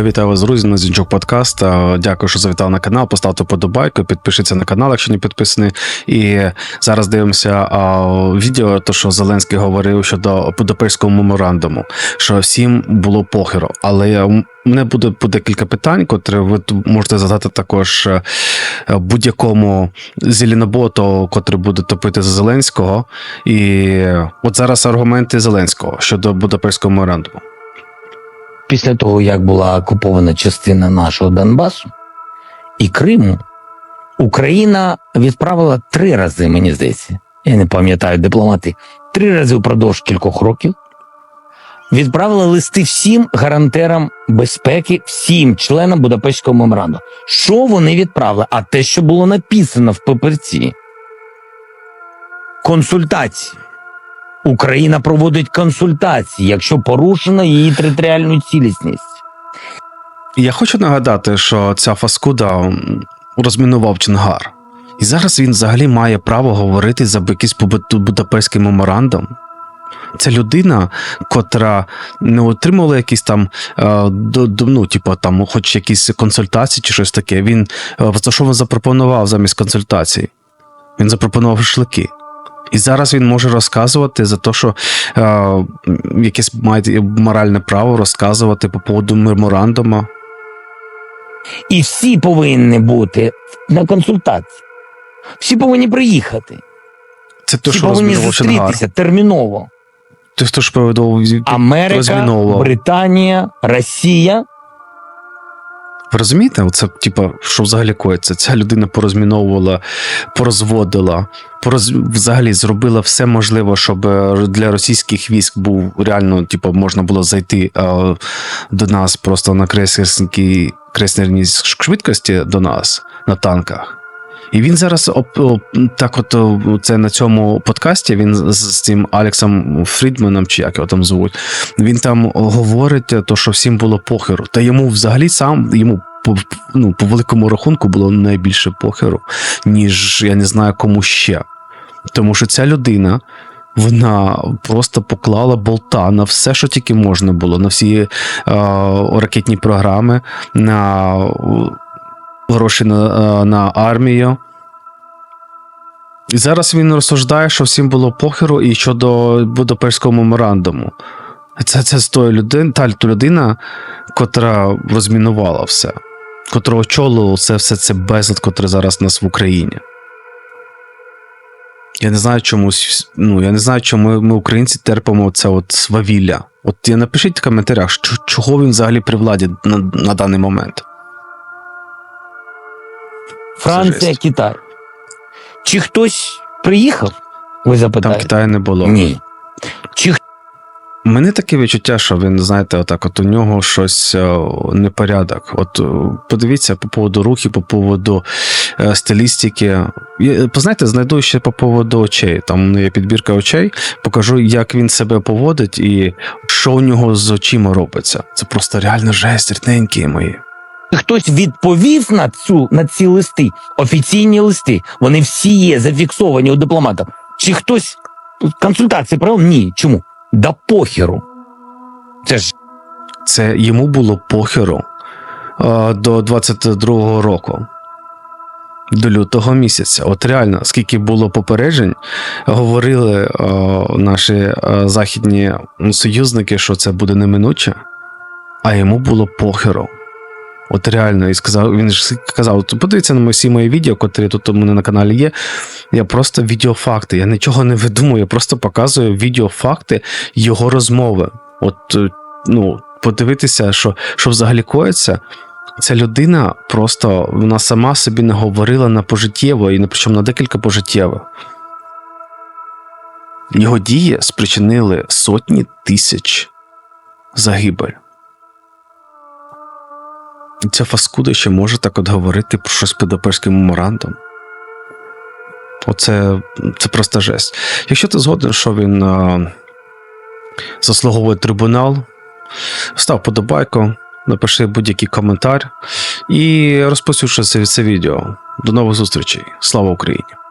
Вітаю вас, друзі, на Зінчук Подкаст. Е, Дякую, що завітали на канал. Поставте подобайку, підпишіться на канал, якщо не підписаний. І зараз дивимося а, відео, то що Зеленський говорив щодо Будапештського меморандуму, що всім було похеру. Але мене буде по декілька питань, котрі ви можете задати також е, будь-якому зеленоботу, котрий буде топити за Зеленського. І от зараз аргументи Зеленського щодо Будапештського меморандуму. Після того, як була окупована частина нашого Донбасу і Криму, Україна відправила три рази, мені здається, я не пам'ятаю дипломати, три рази впродовж кількох років. Відправила листи всім гарантерам безпеки, всім членам Будапештського меморандуму. Що вони відправили? А те, що було написано в паперці. Консультації. Україна проводить консультації, якщо порушена її територіальну цілісність. Я хочу нагадати, що ця фаскуда розмінував Чонгар. І зараз він взагалі має право говорити за якийсь Бу- Будапештський меморандум. Це людина, котра не отримала якісь там, е, ну, типу, там, хоч якісь консультації чи щось таке. Він е, що він запропонував замість консультацій? Він запропонував шашлики. І зараз він може розказувати за те, що е, якесь має моральне право розказувати по поводу меморандуму. І всі повинні бути на консультації. Всі повинні приїхати. Це те, всі що повинні розмінував зустрітися терміново. Ти хто ж повідомив? Америка. Британія, Росія. Ви розумієте, оце, типа, що взагалі коїться? Ця людина порозміновувала, порозводила, пороз... взагалі зробила все можливе, щоб е, для російських військ був реально, типу, можна було зайти е, до нас просто на крейсерській крейсерній швидкості до нас на танках. І він зараз так, от це на цьому подкасті. Він з, цим Алексом Фрідманом, чи як його там звуть, він там говорить, то що всім було похеру. Та йому взагалі сам йому по, ну, по великому рахунку було найбільше похеру, ніж я не знаю кому ще. Тому що ця людина. Вона просто поклала болта на все, що тільки можна було, на всі е, ракетні програми, на е, гроші на, е, на армію. І зараз він розсуждає, що всім було похеру і щодо Будапештського меморандуму. Це, це з тої людини, та людина, котра розмінувала все, котра очолила все, все це безлад, котре зараз у нас в Україні. Я не знаю чомусь, ну я не знаю, чому ми, ми українці терпимо це от свавілля. От я напишіть в коментарях, що, чого він взагалі при владі на, на даний момент. Франція. Китай. Чи хтось приїхав? Ви Там? Китаю не було. Ні. Чи мене таке відчуття, що він, знаєте, отак, от у нього щось е, непорядок. От е, подивіться по поводу рухів, по поводу е, стилістики. Я, знайду ще по поводу очей. Там у є підбірка очей, покажу, як він себе поводить і що у нього з очима робиться. Це просто реально жесть, рідненькі мої. хтось відповів на цю на ці листи, офіційні листи, вони всі є зафіксовані у дипломата. Чи хтось консультації провів? Ні. Чому? Да похеру. Це ж Це йому було похеру е, до 22-го року. До лютого місяця. От реально, скільки було попереджень, говорили е, наші е, західні союзники, що це буде неминуче, а йому було похеру. От реально, і сказав, він ж казав: подивіться на всі мої відео, котрі тут у мене на каналі є. Я просто відеофакти. Я нічого не видумую, я просто показую відеофакти його розмови. От, е, ну, подивитися, що, що взагалі коїться. Ця людина просто вона сама собі не говорила на пожиттєво, і причому на декілька пожиттєвих. Його дії спричинили сотні тисяч загибель. Ця фаскуда ще може так от говорити про щось Будапештський меморандум. Оце це просто жесть. Якщо ти згоден, що він а, заслуговує трибунал, став подобайку, напиши будь-який коментар і розповсюджуй це, це відео. До нових зустрічей. Слава Україні!